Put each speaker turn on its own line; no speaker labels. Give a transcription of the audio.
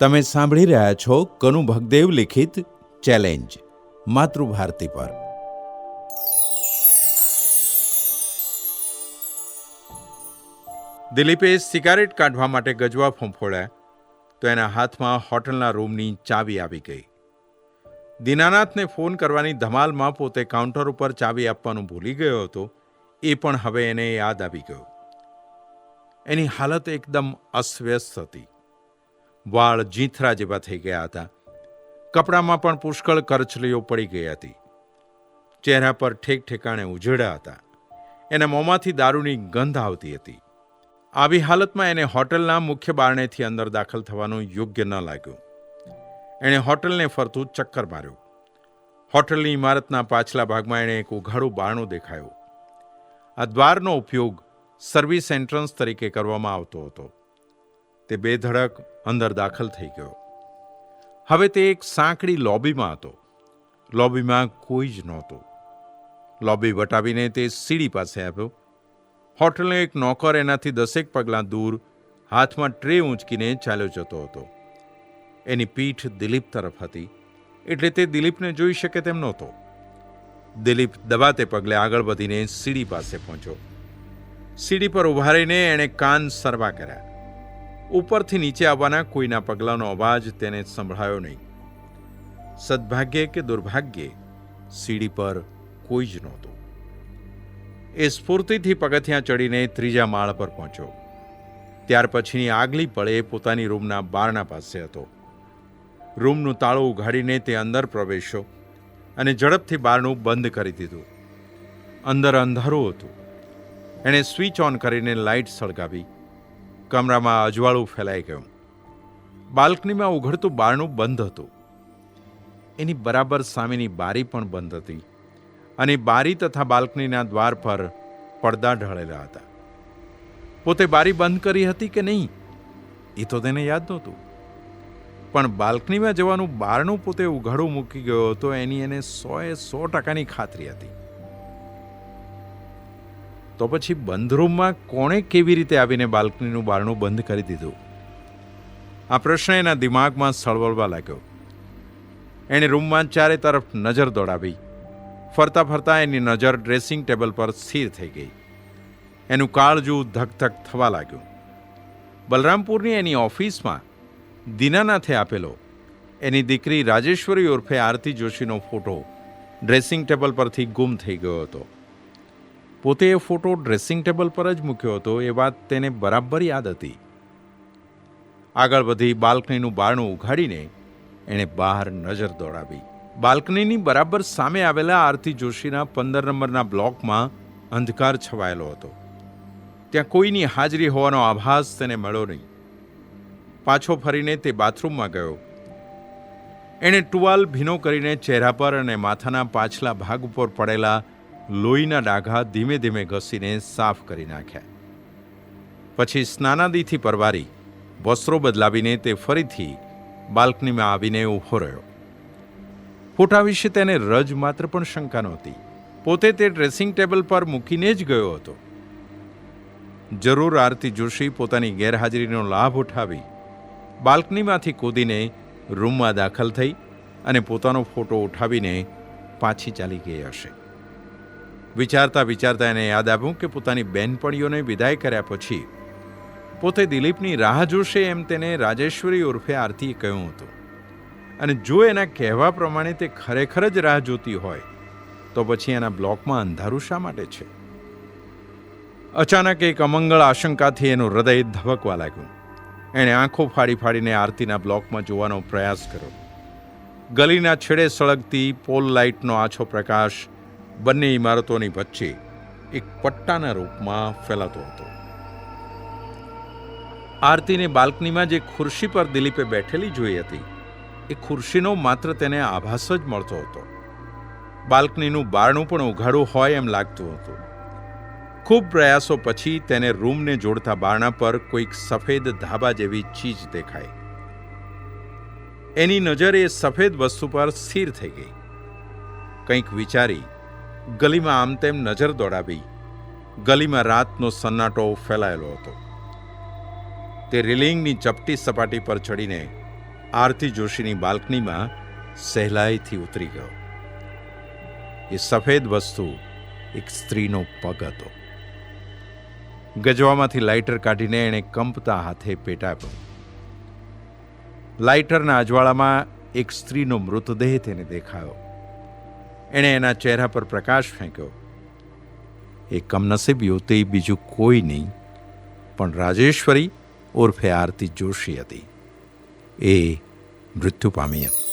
તમે સાંભળી રહ્યા છો કનુ ભગદેવ લિખિત ચેલેન્જ, માતૃભારતી પર. દિલીપે સિગારેટ કાઢવા માટે ગજવા ફોંફોડ્યા, તો એના હાથમાં હોટલના રૂમની ચાવી આવી ગઈ. દીનાનાથને ફોન કરવાની ધમાલમાં પોતે કાઉન્ટર ઉપર ચાવી આપવાનું ભૂલી ગયો હતો, એ પણ હવે એને યાદ આવી ગયો. એની હાલત એકદમ અસ્વ્યસ્ત હતી. વાળ જીંથરા જેવા થઈ ગયા હતા. કપડામાં પણ પુષ્કળ કરચલીઓ પડી ગઈ હતી. ચહેરા પર ઠેક ઠેકાણે ઉજળા હતા. એના મોંમાંથી દારૂની ગંધ આવતી હતી. આવી હાલતમાં એને હોટલના મુખ્ય બારણેથી અંદર દાખલ થવાનું યોગ્ય ન લાગ્યું. એણે હોટલને ફરતું ચક્કર માર્યું. હોટલની ઇમારતના પાછલા ભાગમાં એણે એક ઉઘાડું બારણું દેખાયું. આ દ્વારનો ઉપયોગ સર્વિસ એન્ટ્રન્સ તરીકે કરવામાં આવતો હતો. તે બેધડક અંદર દાખલ થઈ ગયો. હવે તે એક સાંકડી લોબીમાં હતો. લોબીમાં કોઈ જ નહોતું. લોબી વટાવીને તે સીડી પાસે આવ્યો હોટલનો એક નોકર એનાથી દસેક પગલાં દૂર હાથમાં ટ્રે ઊંચકીને ચાલ્યો જતો હતો. એની પીઠ દિલીપ તરફ હતી. એટલે તે દિલીપને જોઈ શકે તેમ નહોતો. દિલીપ દબાતે પગલે આગળ વધીને સીડી પાસે પહોંચ્યો. સીડી પર ઊભા રહીને એણે કાન સરવા કર્યા. ઉપરથી નીચે આવવાના કોઈના પગલાંનો અવાજ તેને સંભળાયો નહીં. સદભાગ્યે કે દુર્ભાગ્યે સીડી પર કોઈ જ નહોતું. એ સ્ફૂર્તિથી પગથિયાં ચડીને ત્રીજા માળ પર પહોંચ્યો. ત્યાર પછીની આગલી પળે પોતાની રૂમના બારણા પાસે હતો. રૂમનું તાળું ઉઘાડીને તે અંદર પ્રવેશ્યો અને ઝડપથી બારણું બંધ કરી દીધું. અંદર અંધારું હતું. એણે સ્વિચ ઓન કરીને લાઇટ સળગાવી. કમરામાં અજવાળું ફેલાઈ ગયું. બાલ્કનીમાં ઉઘડતું બારણું બંધ હતું. એની બરાબર સામેની બારી પણ બંધ હતી અને બારી તથા બાલ્કનીના દ્વાર પર પડદા ઢળેલા હતા. પોતે બારી બંધ કરી હતી કે નહીં, એ તો તેને યાદ નહોતું. પણ બાલ્કનીમાં જવાનું બારણું પોતે ઉઘાડું મૂકી ગયો હતો એની એને સોએ સો ટકાની ખાતરી હતી. તો પછી બંધ રૂમમાં કોણે કેવી રીતે આવીને બાલ્કનીનું બારણું બંધ કરી દીધું? આ પ્રશ્ન એના દિમાગમાં સળવળવા લાગ્યો. એણે રૂમમાં ચારે તરફ નજર દોડાવી. ફરતા ફરતા એની નજર ડ્રેસિંગ ટેબલ પર સ્થિર થઈ ગઈ. એનું કાળજું ધક ધક થવા લાગ્યું. બલરામપુરની એની ઓફિસમાં દીનાનાથે આપેલો એની દીકરી રાજેશ્વરી ઉર્ફે આરતી જોશીનો ફોટો ડ્રેસિંગ ટેબલ પરથી ગુમ થઈ ગયો હતો. પોતે એ ફોટો ડ્રેસિંગ ટેબલ પર જ મૂક્યો હતો, એ વાત તેને બરાબર યાદ હતી. આગળ વધી બાલ્કનીનું બારણું ઉઘાડીને એણે બહાર નજર દોડાવી. બાલ્કનીની બરાબર સામે આવેલા આરતી જોશીના પંદર નંબરના બ્લોકમાં અંધકાર છવાયેલો હતો. ત્યાં કોઈની હાજરી હોવાનો આભાસ તેને મળ્યો નહીં. પાછો ફરીને તે બાથરૂમમાં ગયો. એણે ટુવાલ ભીનો કરીને ચહેરા પર અને માથાના પાછલા ભાગ ઉપર પડેલા લોહીના ડાઘા ધીમે ધીમે ઘસીને સાફ કરી નાખ્યા. પછી સ્નાનાદિથી પરવારી વસ્ત્રો બદલાવીને તે ફરીથી બાલ્કનીમાં આવીને ઊભો રહ્યો. ફોટા વિશે તેને રજ માત્ર પણ શંકા નહોતી. પોતે તે ડ્રેસિંગ ટેબલ પર મૂકીને જ ગયો હતો. જરૂર આરતી જોશી પોતાની ગેરહાજરીનો લાભ ઉઠાવી બાલ્કનીમાંથી કૂદીને રૂમમાં દાખલ થઈ અને પોતાનો ફોટો ઉઠાવીને પાછી ચાલી ગઈ હશે. વિચારતા વિચારતા એને યાદ આવ્યું કે પોતાની બહેનપણીઓને વિદાય કર્યા પછી પોતે દિલીપની રાહ જોશે એમ તેને રાજેશ્વરી ઉર્ફે આરતીએ કહ્યું હતું. અને જો એના કહેવા પ્રમાણે તે ખરેખર જ રાહ જોતી હોય, તો પછી એના બ્લોકમાં અંધારું શા માટે છે? અચાનક એક અમંગળ આશંકાથી એનું હૃદય ધબકવા લાગ્યું. એણે આંખો ફાડી ફાડીને આરતીના બ્લોકમાં જોવાનો પ્રયાસ કર્યો. ગલીના છેડે સળગતી પોલ લાઇટનો આછો પ્રકાશ બંને ઇમારતોની વચ્ચે એક પટ્ટાના રૂપમાં ફેલાતો હતો. આરતીને બાલ્કનીમાં જે ખુરશી પર દિલીપે બેઠેલી જોઈ હતી, એ ખુરશીનો માત્ર તેને આભાસ જ મળતો હતો. બાલ્કનીનું બારણું પણ ઉઘાડું હોય એમ લાગતું હતું. ખૂબ પ્રયાસો પછી તેને રૂમને જોડતા બારણા પર કોઈક સફેદ ધાબા જેવી ચીજ દેખાઈ. એની નજર એ સફેદ વસ્તુ પર સ્થિર થઈ ગઈ. કંઈક વિચારી ગલીમાં આમ તેમ નજર દોડાવી ગલીમાં રાતનો સન્નાટો ફેલાયેલો હતો. તે રિલિંગની ચપટી સપાટી પર ચડીને આરતી જોશીની બાલ્કનીમાં સહેલાઈથી ઉતરી ગયો. એ સફેદ વસ્તુ એક સ્ત્રીનો પગ હતો. ગજવામાંથી લાઇટર કાઢીને એણે કંપતા હાથે પેટાવ્યો લાઇટરના અજવાળામાં એક સ્ત્રીનો મૃતદેહ તેને દેખાયો. એણે એના ચહેરા પર પ્રકાશ ફેંક્યો. એ કમનસીબ યુવતી બીજું કોઈ નહીં, પણ રાજેશ્વરી ઉર્ફે આરતી જોશી હતી. એ મૃત્યુ પામી હતી.